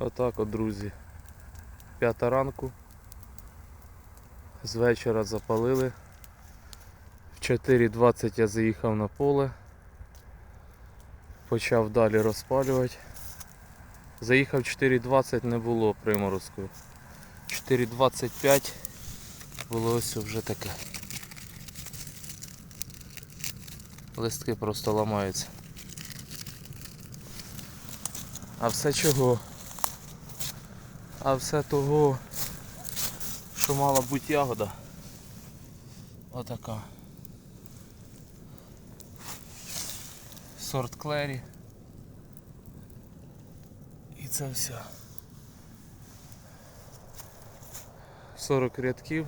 Отак от, друзі. П'ята ранку. З вечора запалили. В 4.20 я заїхав на поле. Почав далі розпалювати. Заїхав 4.20 не було приморозку. 4.25 було ось вже таке. Листки просто ламаються. А все чого? А все того, що мала бути ягода. Отака. Сорт клері. І це все. 40 рядків.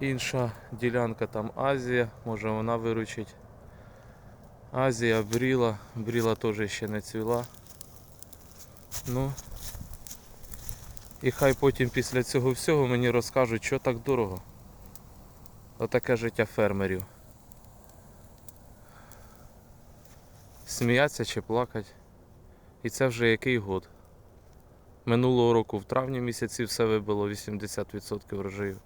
Інша ділянка там Азія, може вона виручить. Азія, бріла, бріла теж ще не цвіла. Ну. І хай потім після цього всього мені розкажуть, що так дорого. Отаке життя фермерів. Сміяться чи плакать. І це вже який год. Минулого року в травні місяці все вибило 80% врожаю.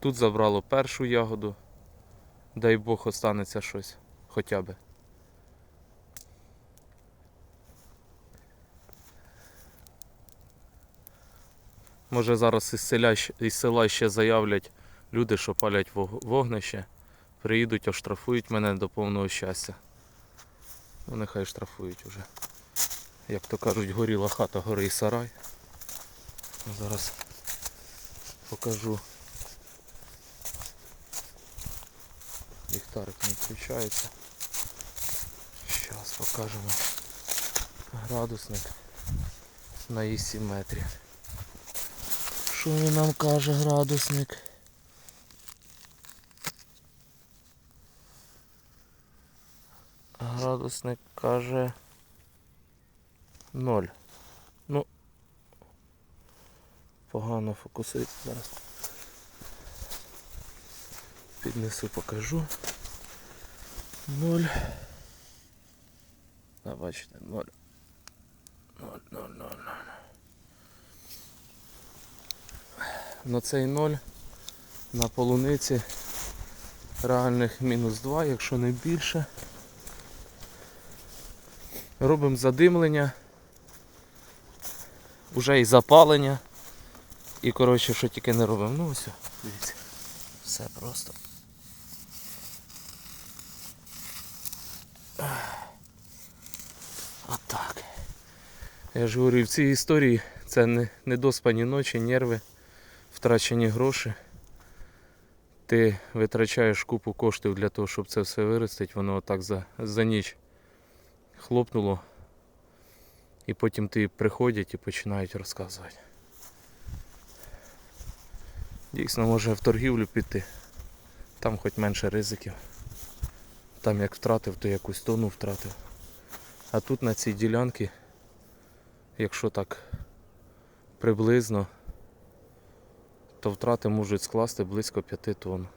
Тут забрало першу ягоду. Дай Бог останеться щось. Хоча би. Може зараз із села, із села ще заявлять люди, що палять вогнище. Приїдуть, оштрафують мене до повного щастя. Ну нехай штрафують уже. Як то кажуть, горіла хата, гори і сарай. Зараз покажу. Ліхтарик не включається. Зараз покажемо градусник на ісі метрів. Що він нам каже градусник? Градусник каже 0. Ну погано фокусується зараз. Піднесу, покажу. 0. А бачите, 0. 0, 0, 0, 0. На цей 0 на полуниці реальних мінус 2, якщо не більше. Робимо задимлення. Уже і запалення. І коротше, що тільки не робимо. Ну ось, дивіться. Все просто. Отак. Я ж говорю, в цій історії це не, недоспані ночі, нерви, втрачені гроші. Ти витрачаєш купу коштів для того, щоб це все виростити, воно отак за, за ніч хлопнуло. І потім ти приходять і починають розказувати. Дійсно може в торгівлю піти. Там хоч менше ризиків. Там як втратив, то якусь тону втратив. А тут на цій ділянці, якщо так приблизно, то втрати можуть скласти близько 5 тонн.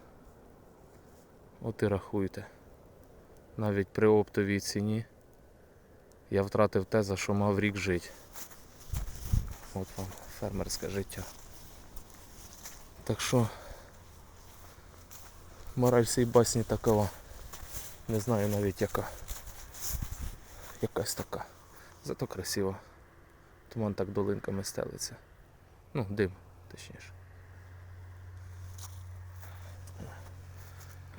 От і рахуйте. Навіть при оптовій ціні я втратив те, за що мав рік жити. От вам фермерське життя. Так що мораль цієї басні такова. Не знаю навіть яка. Якась така. Зато красиво. Туман так долинками стелиться. Ну, дим, точніше.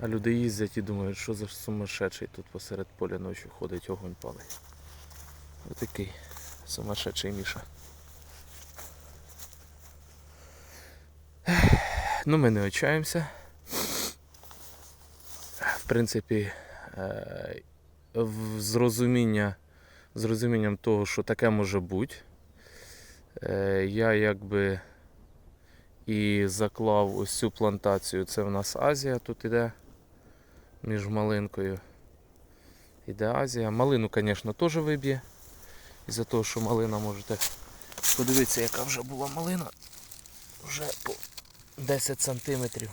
А люди їздять і думають, що за сумасшедший тут посеред поля ночі ходить, огонь палить. Отакий сумасшедший Міша. Ну, ми не очаємося. В принципі, е, в зрозуміння, з розумінням того, що таке може бути, е, я якби і заклав ось цю плантацію. Це в нас Азія тут іде між малинкою. Іде Азія. Малину, звісно, теж виб'є. Із-за того, що малина можете подивитися, яка вже була малина. Вже по 10 сантиметрів.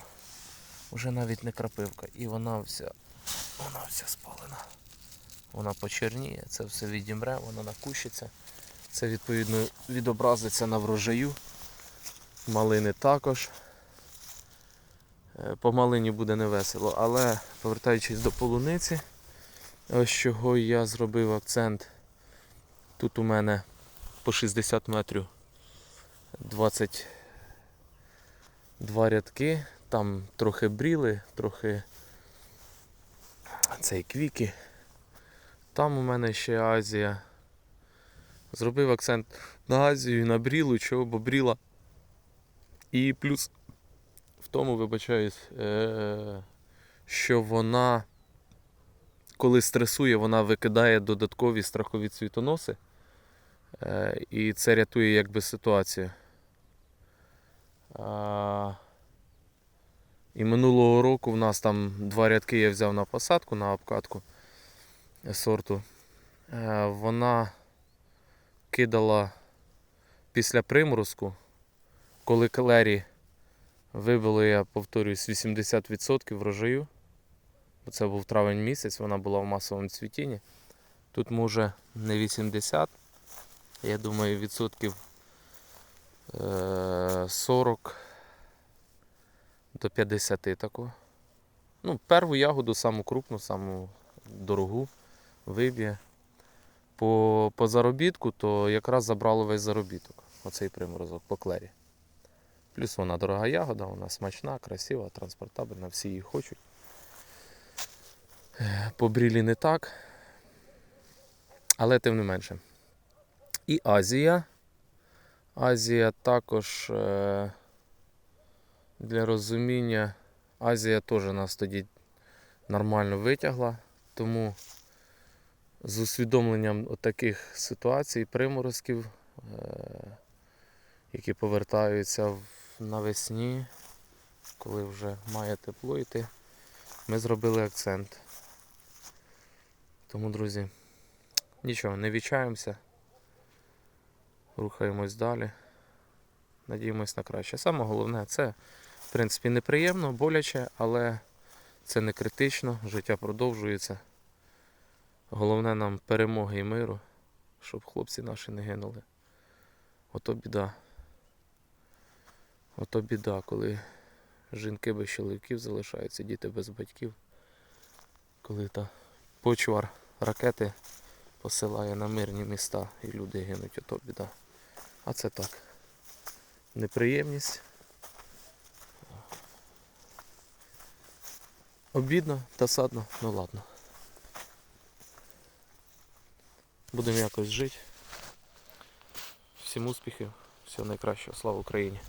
Вже навіть не крапивка. І вона вся, вона вся спалена. Вона почерніє, це все відімре, вона накущиться. Це відповідно відобразиться на врожаю. Малини також. Е, По малині буде невесело, але повертаючись до полуниці, ось чого я зробив акцент. Тут у мене по 60 метрів 22 рядки, там трохи бріли, трохи цей квіки. Там у мене ще Азія. Зробив акцент на Азію на брілу, чого, бо бріла. І плюс в тому, вибачаюсь, е- що вона, коли стресує, вона викидає додаткові страхові цвітоноси. Е, і це рятує якби ситуацію. І минулого року в нас там два рядки я взяв на посадку, на обкатку сорту. Е, вона кидала після приморозку, коли келері вибило, я повторюсь, 80% врожаю. Це був травень місяць, вона була в масовому цвітінні. Тут може не 80, я думаю, відсотків е, 40 до 50 тако. Ну, перву ягоду, саму крупну, саму дорогу виб'є. По, по заробітку, то якраз забрало весь заробіток. Оцей приморозок по клері. Плюс вона дорога ягода, вона смачна, красива, транспортабельна, всі її хочуть. По брілі не так. Але тим не менше. І Азія. Азія також е, для розуміння, Азія теж нас тоді нормально витягла. Тому з усвідомленням таких ситуацій, приморозків, е, які повертаються в- навесні, коли вже має тепло йти, ми зробили акцент. Тому, друзі, нічого, не вічаємося. Рухаємось далі. Надіємось на краще. Саме головне, це, в принципі, неприємно, боляче, але це не критично, життя продовжується. Головне нам перемоги і миру, щоб хлопці наші не гинули. Ото біда. Ото біда, коли жінки без чоловіків залишаються, діти без батьків. Коли та почвар ракети посилає на мирні міста і люди гинуть, ото біда. А це так. Неприємність. Обідно, досадно, ну ладно. Будемо якось жити. Всім успіхів, всього найкращого, слава Україні!